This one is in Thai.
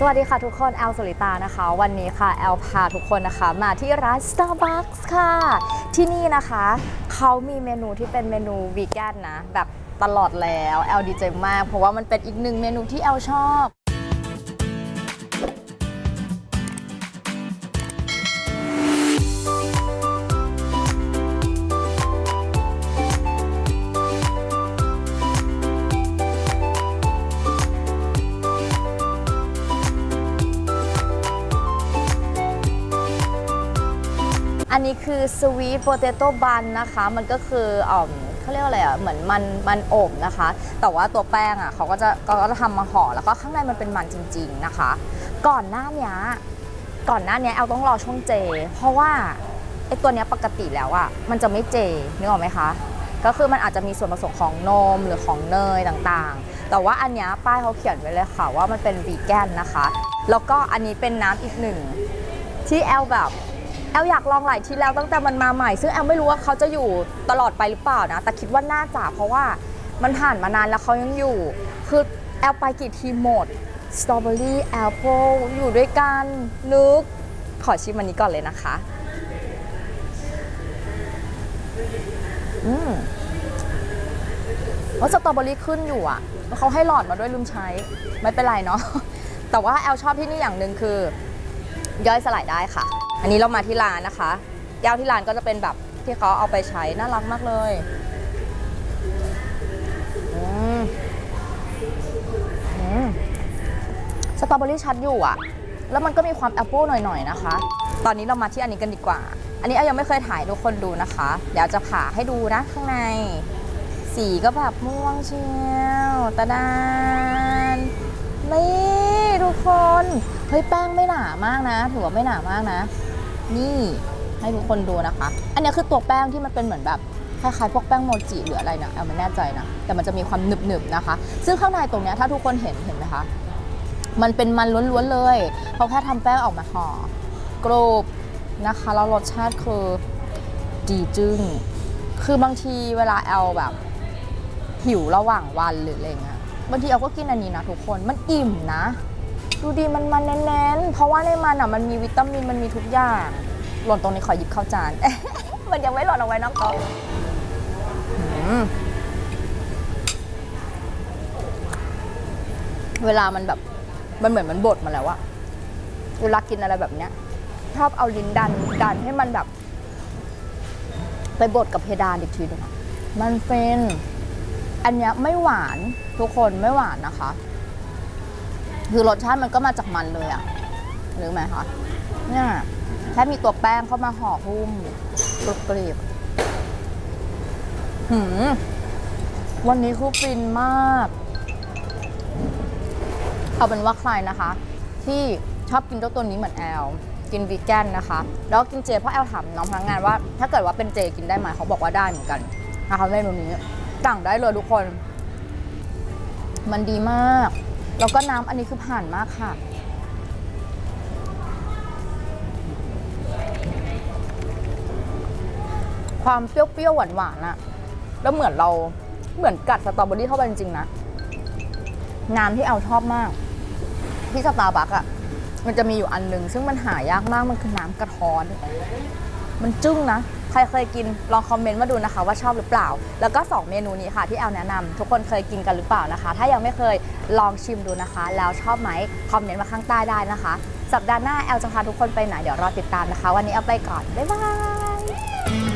สวัสดีค่ะทุกคนแอลสุริตานะคะ วันนี้ค่ะแอลพาทุกคนนะคะ มาที่ร้าน Starbucks ค่ะ ที่นี่นะคะเขามีเมนูที่เป็นเมนูวีแกนนะ แบบตลอดแล้วแอลดีใจมาก เพราะว่ามันเป็นอีกหนึ่งเมนูที่แอลชอบ อันนี้คือสวีทโปเตโต้บันนะคะ มันก็คืออ่อเขาเรียกว่าอะไรอะเหมือนมันมันอบนะคะ แต่ว่าตัวแป้งอะเขาก็จะก็จะทำมาห่อแล้วก็ข้างในมันเป็นมันจริง ๆนะคะ ก่อนหน้านี้ก่อนหน้านี้ยแอลต้องรอช่วงเจ เพราะว่าไอตัวนี้ปกติแล้วอะมันจะไม่เจนึกออกไหมคะก็คือมันอาจจะมีส่วนผสมของนมหรือของเนยต่างๆ แต่ว่าอันนี้ป้ายเขาเขียนไว้เลยค่ะว่ามันเป็นวีแกนนะคะ แล้วก็อันนี้เป็นน้ำอีกหนึ่งที่แอลแบบ แอลอยากลองหลายที่แล้วตั้งแต่มันมาใหม่ ซึ่งแอลไม่รู้ว่าเขาจะอยู่ตลอดไปหรือเปล่านะ แต่คิดว่าน่าจะเพราะว่ามันผ่านมานานแล้วเขายังอยู่ คือแอลไปกี่ทีหมดสตรอเบอรี่แอปเปิลอยู่ด้วยกันนึก ขอชิมอันนี้ก่อนเลยนะคะ อืมว่าสตรอเบอรี่ขึ้นอยู่อะเขาให้หลอดมาด้วยลืมใช้ ไม่เป็นไรเนาะแต่ว่าแอลชอบที่นี่อย่างหนึ่งคือย่อยสลายได้ค่ะ อันนี้เรามาที่ร้านนะคะแก้วที่ร้านก็จะเป็นแบบที่เขาเอาไปใช้น่ารักมากเลยสตรอเบอรี่ชัดอยู่อะแล้วมันก็มีความแอปเปิลหน่อยๆนะคะ ตอนนี้เรามาที่อันนี้กันดีกว่า อันนี้เอายังไม่เคยถ่ายทุกคนดูนะคะ เดี๋ยวจะผ่าให้ดูนะข้างใน สีก็แบบม่วงเชียวตะดานนี่ทุกคน เฮ้ยแป้งไม่หนามากนะ ถือว่าไม่หนามากนะ นี่ให้ทุกคนดูนะคะ อันนี้คือตัวแป้งที่มันเป็นเหมือนแบบคล้ายๆพวกแป้งโมจิหรืออะไรนะแอลไม่แน่ใจนะ แต่มันจะมีความหนึบๆนะคะ ซึ่งข้างในตรงนี้ถ้าทุกคนเห็นเห็นไหมคะ มันเป็นมันล้วนๆเลยเขาแค่ทำแป้งออกมาห่อกรูบนะคะแล้วรสชาติคือดีจึงคือบางทีเวลาแอลแบบ หิวระหว่างวันหรืออะไรเงี้ยบางทีเอาก็กินอันนี้นะทุกคนมันอิ่มนะ ดูดีมันมันแน่นๆ เพราะว่าในมันอะมันมีวิตามินมันมีทุกอย่าง หล่นตรงนี้ขอหยิบเข้าจาน มันยังไม่หล่นเอาไว้นอกโต๊อืมเวลามันแบบมันเหมือนมันบดมาแล้วอะเวลากินอะไรแบบเนี้ยชอบเอาลิ้นดันดันให้มันแบบ ไปบดกับเพดานอีกทีหนึงมันเป็น อันเนี้ยไม่หวานทุกคนไม่หวานนะคะ คือรสชาติมันก็มาจากมันเลยอะหรือไหมคะเนี่ยแค่มีตัวแป้งเข้ามาห่อหุ้มกรุบกรีบหืมวันนี้คือฟินมาก เอาเป็นว่าใครนะคะ ที่ชอบกินเจ้าตัวนี้เหมือนแอลกินวีแกนนะคะ แล้วก็กินเจ เพราะแอลถามน้องพนักงานว่า ถ้าเกิดว่าเป็นเจกินได้ไหมเขาบอกว่าได้เหมือนกันนะคะเมนูนี้สั่งได้เลยทุกคน มันดีมาก แล้วก็น้ำอันนี้คือผ่านมากค่ะ ความเปรี้ยวๆหวานๆอะแล้วเหมือนเราเหมือนกัดสตรอเบอรี่เข้าไปจริงๆนะ น้ำที่เอาชอบมาก ที่สตาร์บัคอะมันจะมีอยู่อันหนึ่งซึ่งมันหายากมากมันคือน้ำกระท้อน มันจึ้งนะ ครเคยกินลองคอมเมนต์มาดูนะคะ ว่าชอบหรือเปล่า แล้วก็ 2 เมนูนี้ค่ะที่แอลแนะนำทุกคนเคยกินกันหรือเปล่านะคะ ถ้ายังไม่เคยลองชิมดูนะคะ แล้วชอบไหมคอมเมนต์มาข้างใต้ได้นะคะ สัปดาห์หน้าแอลจะพาทุกคนไปไหนเดี๋ยวรอติดตามนะคะ วันนี้เอาไปก่อนบ๊ายบาย